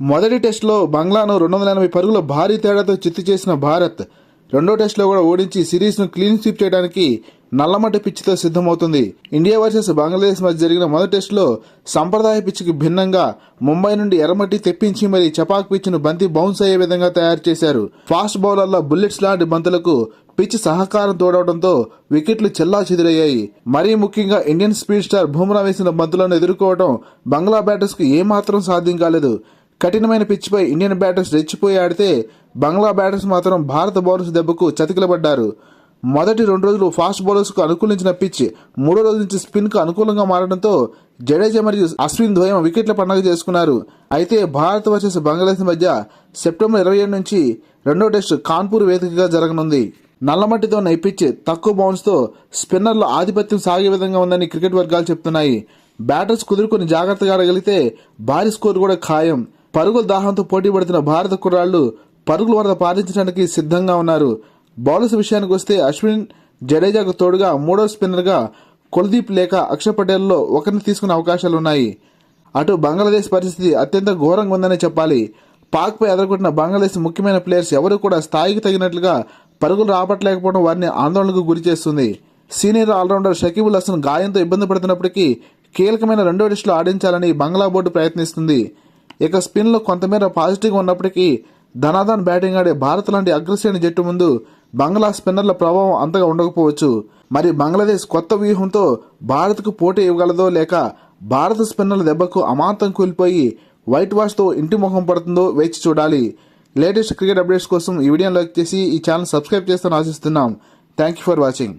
మొదటి టెస్టులో బంగ్లాను రెండు వందల ఎనభై పరుగుల భారీ తేడాతో చిత్తు చేసిన భారత్ రెండో టెస్టులో కూడా ఓడించి సిరీస్ను క్లీన్ స్వీప్ చేయడానికి నల్లమట్టి పిచ్చితో సిద్ధమవుతుంది. ఇండియా వర్సెస్ బంగ్లాదేశ్ మధ్య జరిగిన మొదటి టెస్టులో సంప్రదాయ పిచ్కి భిన్నంగా ముంబై నుండి ఎర్రమట్టి తెప్పించి మరి చపాక్ పిచ్ను బంతి బౌన్స్ అయ్యే విధంగా తయారు చేశారు. ఫాస్ట్ బౌలర్ల బుల్లెట్స్ లాంటి బంతులకు పిచ్ సహకారం తోడవడంతో వికెట్లు చెల్లా చెదురయ్యాయి. మరీ ముఖ్యంగా ఇండియన్ స్పీడ్ స్టార్ బుమ్రా వేసిన బంతులను ఎదుర్కోవడం బంగ్లా బ్యాటర్స్కు ఏమాత్రం సాధ్యం కాలేదు. కఠినమైన పిచ్పై ఇండియన్ బ్యాటర్స్ రెచ్చిపోయి ఆడితే బంగ్లా బ్యాటర్స్ మాత్రం భారత బౌలర్స్ దెబ్బకు చతికిలబడ్డారు. మొదటి రెండు రోజులు ఫాస్ట్ బౌలర్స్కు అనుకూలించిన పిచ్ మూడో రోజు నుంచి స్పిన్కు అనుకూలంగా మారడంతో జడేజా మరియు అశ్విన్ ద్వయం వికెట్ల పండుగ చేసుకున్నారు. అయితే భారత్ వర్సెస్ బంగ్లాదేశ్ మధ్య సెప్టెంబర్ ఇరవై ఏడు నుంచి రెండో టెస్ట్ కాన్పూర్ వేదికగా జరగనుంది. నల్లమట్టితో ఉన్న ఈ పిచ్ తక్కువ బౌన్స్తో స్పిన్నర్లు ఆధిపత్యం సాగే విధంగా ఉందని క్రికెట్ వర్గాలు చెప్తున్నాయి. బ్యాటర్స్ కుదురుకొని జాగ్రత్తగా ఆడగలిగితే భారీ స్కోర్ కూడా ఖాయం. పరుగుల దాహంతో పోటీ పడుతున్న భారత కుర్రాళ్ళు పరుగుల వరద పాటించడానికి సిద్ధంగా ఉన్నారు. బౌలర్స్ విషయానికి వస్తే అశ్విన్ జడేజాకు తోడుగా మూడో స్పిన్నర్గా కుల్దీప్ లేక అక్షర్ పటేల్లో ఒకరిని తీసుకునే అవకాశాలున్నాయి అటు బంగ్లాదేశ్ పరిస్థితి అత్యంత ఘోరంగా ఉందనే చెప్పాలి. పాక్పై ఎదుర్కొంటున్న బంగ్లాదేశ్ ముఖ్యమైన ప్లేయర్స్ ఎవరు కూడా స్థాయికి తగినట్లుగా పరుగులు రాబట్టలేకపోవడం వారిని ఆందోళనకు గురి చేస్తుంది. సీనియర్ ఆల్రౌండర్ షకీబుల్ హసన్ గాయంతో ఇబ్బంది పడుతున్నప్పటికీ కీలకమైన రెండో టెస్టులో ఆడించాలని బంగ్లా బోర్డు ప్రయత్నిస్తుంది. ఇక స్పిన్లో కొంతమేర పాజిటివ్గా ఉన్నప్పటికీ ధనాధన్ బ్యాటింగ్ ఆడే భారత్ లాంటి అగ్రశ్రేణి జట్టు ముందు బంగ్లా స్పిన్నర్ల ప్రభావం అంతగా ఉండకపోవచ్చు. మరి బంగ్లాదేశ్ కొత్త వ్యూహంతో భారత్కు పోటీ ఇవ్వగలదో లేక భారత స్పిన్నర్ల దెబ్బకు అమాంతం కూలిపోయి వైట్ వాష్తో ఇంటి ముఖం పడుతుందో వేచి చూడాలి. లేటెస్ట్ క్రికెట్ అప్డేట్స్ కోసం ఈ వీడియోని లైక్ చేసి ఈ ఛానల్ సబ్స్క్రైబ్ చేస్తాను ఆశిస్తున్నాం. Thank you for watching.